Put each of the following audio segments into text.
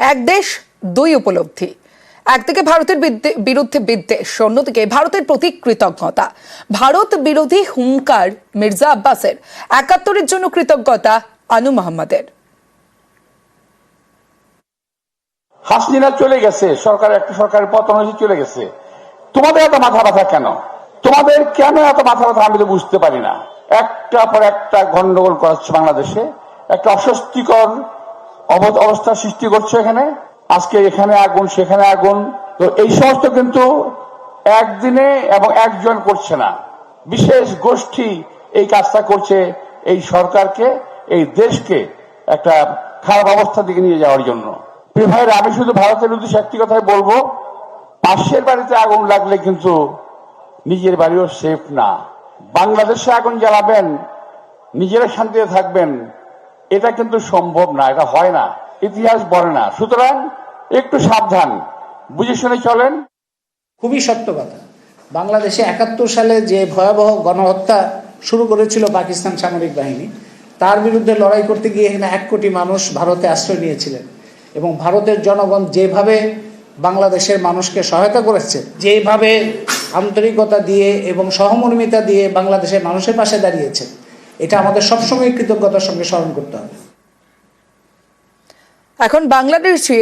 এক দেশ, দুই উপলব্ধি। একদিকে ভারতের বিরুদ্ধে বিদ্বেষ অন্যদিকে ভারতের প্রতি কৃতজ্ঞতা। ভারত বিরোধী হুঙ্কার মির্জা আব্বাসের একাত্তরের জন্য কৃতজ্ঞতা আনু মোহাম্মদের হাসিনা চলে গেছে, সরকার একটা সরকারের পতন হয়েছে, চলে গেছে। তোমাদের এত মাথা ব্যথা কেন? তোমাদের কেন এত মাথা ব্যথা আমি তো বুঝতে পারি না। একটা পর একটা গন্ডগোল করাচ্ছে বাংলাদেশে, একটা অস্বস্তিকর অব- অবস্থা সৃষ্টি করছে এখানে। আজকে এখানে আগুন, সেখানে আগুন। তো এই সমস্ত কিন্তু একদিনে এবং একজন করছে না। বিশেষ গোষ্ঠী এই কাজটা করছে এই সরকারকে, এই দেশকে একটা খারাপ অবস্থার দিকে নিয়ে যাওয়ার জন্য। প্রিয় আমি শুধু ভারতের উদ্দেশ্যে একটি কথাই বলব। পাশের বাড়িতে আগুন লাগলে কিন্তু নিজের বাড়িও সেফ না। বাংলাদেশে আগুন জ্বালাবেন, নিজেরা শান্তিতে থাকবেন। এটা কিন্তু সম্ভব না, এটা হয় না, ইতিহাস বলে না। সুতরাং একটু সাবধান, বুঝে শুনে চলেন। খুবই সত্য কথা। বাংলাদেশে একাত্তর সালে যে ভয়াবহ গণহত্যা শুরু করেছিল পাকিস্তান সামরিক বাহিনী, তার বিরুদ্ধে লড়াই করতে গিয়ে এখানে এক কোটি মানুষ ভারতে আশ্রয় নিয়েছিলেন। এবং ভারতের জনগণ যেভাবে বাংলাদেশের মানুষকে সহায়তা করেছে, যেভাবে আন্তরিকতা দিয়ে এবং সহমর্মিতা দিয়ে বাংলাদেশের মানুষের পাশে দাঁড়িয়েছে এটা আমাদের সবসময় কৃতজ্ঞতার সঙ্গে স্মরণ করতে হবে। এখন বাংলাদেশে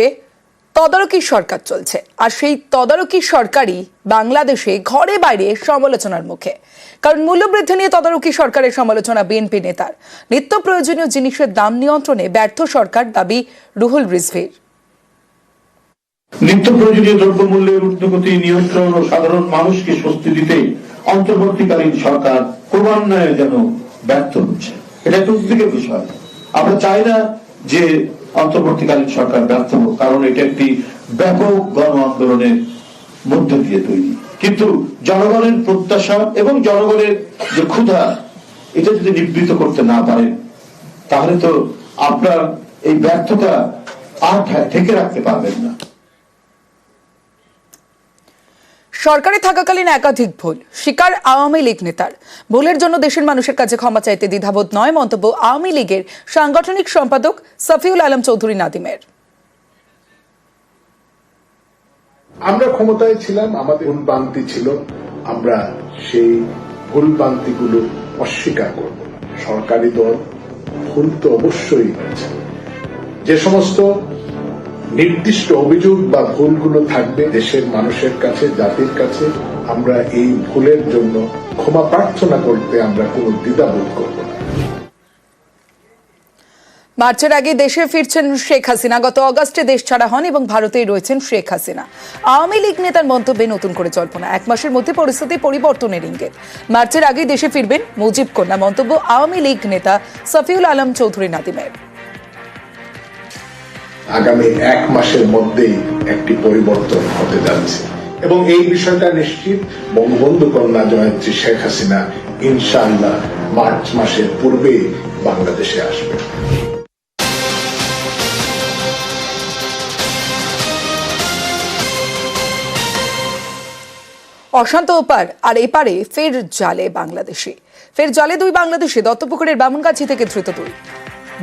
তদারকি সরকার চলছে আর সেই তদারকি সরকারই বাংলাদেশে ঘরে বাইরে সমালোচনার মুখে। কারণ মূল্যবৃদ্ধি নিয়ে তদারকি সরকারের সমালোচনা বিএনপি নেতার। নিত্য প্রয়োজনীয় জিনিসের দাম নিয়ন্ত্রণে ব্যর্থ সরকার দাবি রুহুল রিজভির। নিত্য প্রয়োজনীয় দ্রব্যমূল্যের ঊর্ধ্বগতি নিয়ন্ত্রণ ও সাধারণ মানুষকে স্বস্তি দিতে অন্তর্বর্তীকালীন সরকার ক্রমান্বয়ে যেন ব্যর্থ হচ্ছে। এটা একটা উদ্বেগের বিষয়। আমরা চাই না যে অন্তর্বর্তীকালীন সরকার ব্যর্থ হোক, কারণ এটা একটি ব্যাপক গণ আন্দোলনের মধ্য দিয়ে তৈরি। কিন্তু জনগণের প্রত্যাশা এবং জনগণের যে ক্ষুধা, এটা যদি নিবৃত করতে না পারেন তাহলে তো আপনার এই ব্যর্থতা আর থেকে রাখতে পারবেন না। সরকারে থাকাকালীন একাধিক ভুল স্বীকার আওয়ামী লীগ নেতার। ভুলের জন্য দেশের মানুষের কাছে ক্ষমা চাইতে দ্বিধাবোধ নয় মন্তব্য আওয়ামী লীগের সাংগঠনিক সম্পাদক সফিউল আলম চৌধুরী নাদিমের। আমরা ক্ষমতায় ছিলাম, আমাদের ভুলবান্তি ছিল, আমরা সেই ভুলবান্তিগুলো অস্বীকার করব। সরকারি দল ভুল তো অবশ্যই যে সমস্ত নির্দিষ্ট অভিযোগ বা ভুলগুলো থাকবে দেশের মানুষের কাছে, জাতির কাছে। আমরা এই ভুলের জন্য ক্ষমা প্রার্থনা করতে আমরা কোনো দ্বিধাবোধ করব না। মার্চের আগে দেশে ফিরছেন শেখ হাসিনা। গত অগস্টে দেশ ছাড়া হন এবং ভারতেই রয়েছেন শেখ হাসিনা। আওয়ামী লীগ নেতার মন্তব্যে নতুন করে জল্পনা। এক মাসের মধ্যে পরিস্থিতি পরিবর্তনের ইঙ্গিত। মার্চের আগেই দেশে ফিরবেন মুজিব কন্যা। মন্তব্য আওয়ামী লীগ নেতা সফিউল আলম চৌধুরী নাদিমের। আগামী এক মাসের মধ্যেই একটি পরিবর্তন হতে যাচ্ছে। এবং এই বিষয়টা নিশ্চিত বঙ্গবন্ধু কন্যা জয়ন্ত্রী শেখ হাসিনা ইনশাআল্লাহ মার্চ মাসের পূর্বেই বাংলাদেশে আসবে। অশান্ত ওপার আর এপারে ফের জালে বাংলাদেশে। ফের জলে দুই বাংলাদেশে, দত্তপুকুরের বামনগাছি থেকে ধৃত দুই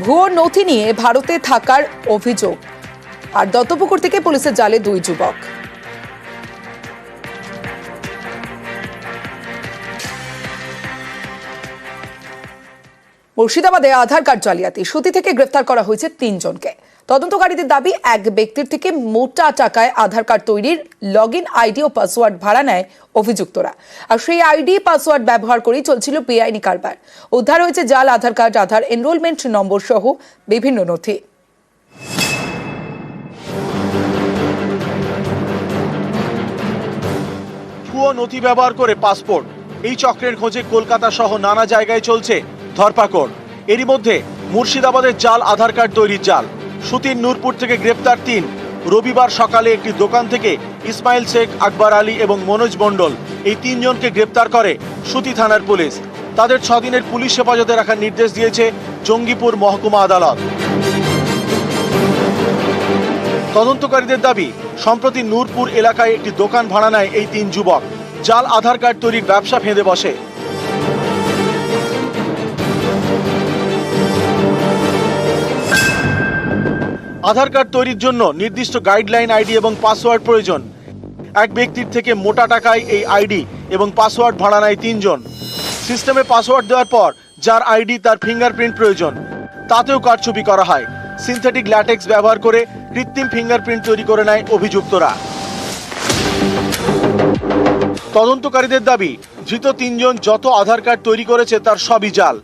ভুয়ো নথি নিয়ে ভারতে থাকার অভিযোগ। আর দত্তপুকুর থেকে পুলিশের জালে দুই যুবক। মুর্শিদাবাদে আধার কার্ড জালিয়াতি। সুতি থেকে গ্রেফতার করা হয়েছে তিনজনকে। তদন্তকারীদের দাবি, এক ব্যক্তির থেকে মোটা টাকায় আধার কার্ড তৈরির লগ ইন আইডি ও পাসওয়ার্ড ভাড়া নেয় অভিযুক্তরা। আর সেই আইডি, পাসওয়ার্ড ব্যবহার করেই চলছিল বেআইনি কারবার। উদ্ধার হয়েছে জাল, আধার কার্ড, আধার এনরোলমেন্ট নম্বর সহ বিভিন্ন নথি। ভুয়ো নথি ব্যবহার করে পাসপোর্ট। এই চক্রের খোঁজে কলকাতা সহ নানা জায়গায় চলছে ধরপাকড়। এরই মধ্যে মুর্শিদাবাদের জাল, আধার কার্ড তৈরির জাল। সুতির নূরপুর থেকে গ্রেপ্তার তিন। রবিবার সকালে একটি দোকান থেকে ইসমাইল শেখ, আকবর আলী এবং মনোজ মণ্ডল এই তিনজনকে গ্রেপ্তার করে সুতি থানার পুলিশ। তাদের ছদিনের পুলিশ হেফাজতে রাখার নির্দেশ দিয়েছে জঙ্গিপুর মহকুমা আদালত। তদন্তকারীদের দাবি, সম্প্রতি নূরপুর এলাকায় একটি দোকান ভাড়া নেয় এই তিন যুবক। জাল, আধার কার্ড তৈরির ব্যবসা ফেঁদে বসে। আধার কার্ড তৈরির জন্য নির্দিষ্ট গাইডলাইন আইডি এবং পাসওয়ার্ড প্রয়োজন। এক ব্যক্তির থেকে মোটা টাকায় এই আইডি এবং পাসওয়ার্ড ভাড়া নেয় তিনজন। সিস্টেমে পাসওয়ার্ড দেওয়ার পর যার আইডি তার ফিঙ্গারপ্রিন্ট প্রয়োজন। তাতেও কারচুপি করা হয়। সিনথেটিক ল্যাটেক্স ব্যবহার করে কৃত্রিম ফিঙ্গারপ্রিন্ট তৈরি করে নেয় অভিযুক্তরা। তদন্তকারীদের দাবি, ধৃত তিনজন যত আধার কার্ড তৈরি করেছে তার সবই জাল।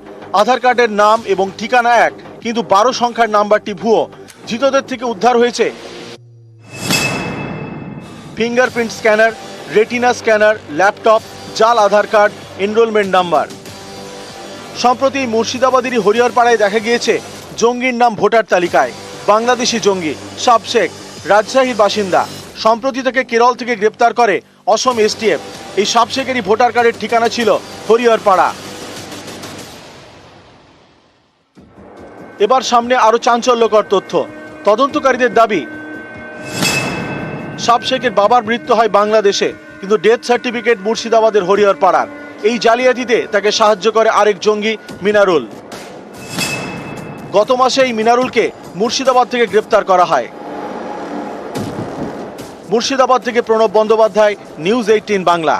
আধার কার্ডের নাম এবং ঠিকানা এক, কিন্তু বারো সংখ্যার নাম্বারটি ভুয়ো। ধৃতদের থেকে উদ্ধার হয়েছে fingerprint scanner, retina scanner, laptop, জাল আধার কার্ড, এনরোলমেন্ট নাম্বার। সম্প্রতি মুর্শিদাবাদেরই হরিহরপাড়ায় দেখা গিয়েছে জঙ্গির নাম ভোটার তালিকায়। বাংলাদেশি জঙ্গি, সাব শেখ, রাজশাহীর বাসিন্দা। সম্প্রতি তাকে কেরল থেকে গ্রেপ্তার করে অসম এসটিএফ এই সাব শেখেরই ভোটার কার্ডের ঠিকানা ছিল হরিহরপাড়া। এবার সামনে আরও চাঞ্চল্যকর তথ্য। তদন্তকারীদের দাবি, সাব শেখের বাবার মৃত্যু হয় বাংলাদেশে, কিন্তু ডেথ সার্টিফিকেট মুর্শিদাবাদের হরিহর পাড়ার এই জালিয়াতিতে তাকে সাহায্য করে আরেক জঙ্গি মিনারুল। গত মাসে এই মিনারুলকে মুর্শিদাবাদ থেকে গ্রেপ্তার করা হয়। মুর্শিদাবাদ থেকে প্রণব বন্দ্যোপাধ্যায়, নিউজ এইটিন বাংলা।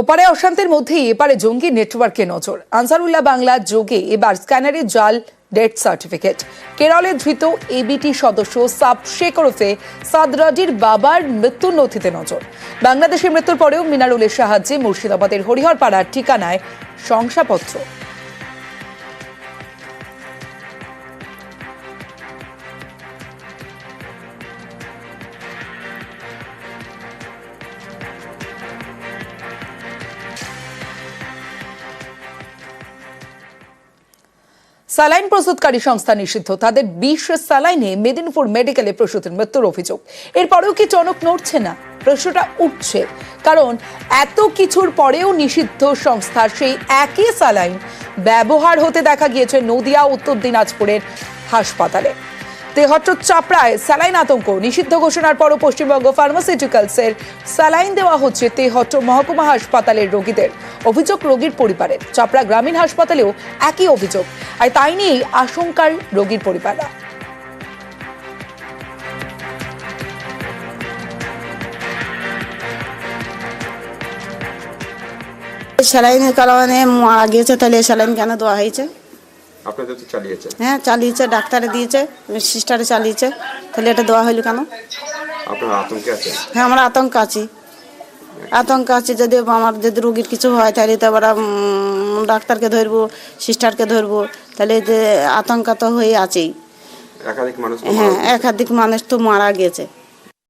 ওপারে অশান্তির মধ্যেই এপারে জঙ্গি নেটওয়ার্কে নজর। আনসারুল্লাহ বাংলা যোগে এবার স্ক্যানারে জাল ডেথ সার্টিফিকেট। কেরলে ধৃত এবিটি সদস্য সাব শেখ সাদরাজির বাবার মৃত্যু নথিতে নজর। বাংলাদেশের মৃত্যুর পরেও মিনারুলের সাহায্যে মুর্শিদাবাদের হরিহরপাড়ার ঠিকানায় শংসাপত্র। স্যালাইন প্রস্তুতকারী সংস্থা নিষিদ্ধ। তাদের বিশ স্যালাইনে মেদিনীপুর মেডিকেলে প্রসূতির মৃত্যুর অভিযোগ। এরপরেও কি চনক নড়ছে না? প্রশ্নটা উঠছে। কারণ এত কিছুর পরেও নিষিদ্ধ সংস্থার সেই একই স্যালাইন ব্যবহার হতে দেখা গিয়েছে নদিয়া, উত্তর দিনাজপুরের হাসপাতালে। তেহট্ট চাপড়ায় স্যালাইন আতঙ্ক। নিষিদ্ধ ঘোষণার পরও পশ্চিমবঙ্গ ফার্মাসিউটিক্যালসের স্যালাইন দেওয়া হচ্ছে তেহট্ট মহকুমা হাসপাতালের রোগীদের। অভিযোগ রোগীর পরিবারের। চাপড়া গ্রামীণ হাসপাতালেও একই অভিযোগ। আর তাই নিয়েই আশঙ্কার রোগীর পরিবাররা। স্যালাইনের কারণে গিয়েছে, তাহলে স্যালাইন কেন দেওয়া হয়েছে? আপনাদের তো চালিয়েছে হ্যাঁ চালিয়েছে ডাক্তারে দিয়েছে সিস্টারে চালিয়েছে। তাহলে এটা দেওয়া হইল কেন? আপনারা আতঙ্কে আছেন হ্যাঁ আমরা আতঙ্ক আছি। আতঙ্ক আছে যদি আমার যদি রুগীর কিছু হয় তাহলে তো আবার ডাক্তারকে ধরবো সিস্টারকে ধরবো তাহলে যে আতঙ্ক তো হয়ে আছেই একাধিক মানুষ হ্যাঁ। একাধিক মানুষ তো মারা গেছে।